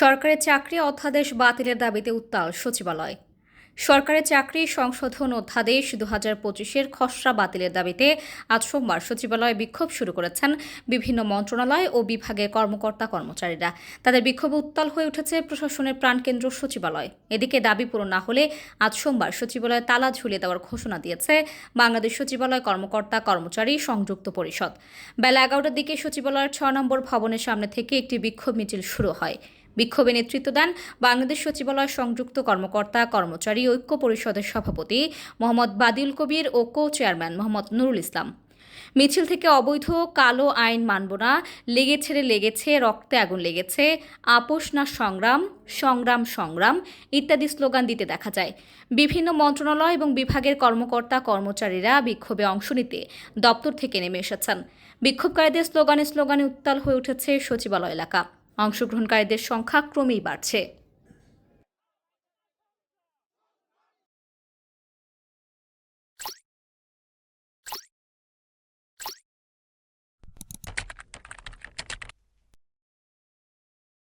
সরকারি চাকরি অধ্যাদেশ বাতিলের দাবিতে উত্তাল সচিবালয়। সরকারের চাকরি সংশোধন অধ্যাদেশ দু হাজার পঁচিশের খসড়া বাতিলের দাবিতে আজ সোমবার সচিবালয়ে বিক্ষোভ শুরু করেছেন বিভিন্ন মন্ত্রণালয় ও বিভাগের কর্মকর্তা কর্মচারীরা। তাদের বিক্ষোভ উত্তাল হয়ে উঠেছে প্রশাসনের প্রাণকেন্দ্র সচিবালয়। এদিকে দাবি পূরণ না হলে আজ সোমবার সচিবালয়ে তালা ঝুলিয়ে দেওয়ার ঘোষণা দিয়েছে বাংলাদেশ সচিবালয় কর্মকর্তা কর্মচারী সংযুক্ত পরিষদ। বেলা এগারোটার দিকে সচিবালয়ের ছ নম্বর ভবনের সামনে থেকে একটি বিক্ষোভ মিছিল শুরু হয়। বিক্ষোভে নেতৃত্ব দেন বাংলাদেশ সচিবালয় সংযুক্ত কর্মকর্তা, কর্মচারী, ঐক্য পরিষদের সভাপতি মোহাম্মদ বাদিউল কবির ও কো চেয়ারম্যান মোহাম্মদ নুরুল ইসলাম। মিছিল থেকে অবৈধ কালো আইন মানব না, লেগে ছেড়ে লেগেছে, রক্তে আগুন লেগেছে, আপোষ না সংগ্রাম সংগ্রাম সংগ্রাম ইত্যাদি স্লোগান দিতে দেখা যায়। বিভিন্ন মন্ত্রণালয় এবং বিভাগের কর্মকর্তা, কর্মচারীরা বিক্ষোভে অংশ নিতে দপ্তর থেকে নেমে এসেছেন। বিক্ষোভকারীদের স্লোগানে স্লোগানে উত্তাল হয়ে উঠেছে সচিবালয় এলাকা। অংশগ্রহণকারীদের সংখ্যা ক্রমেই বাড়ছে।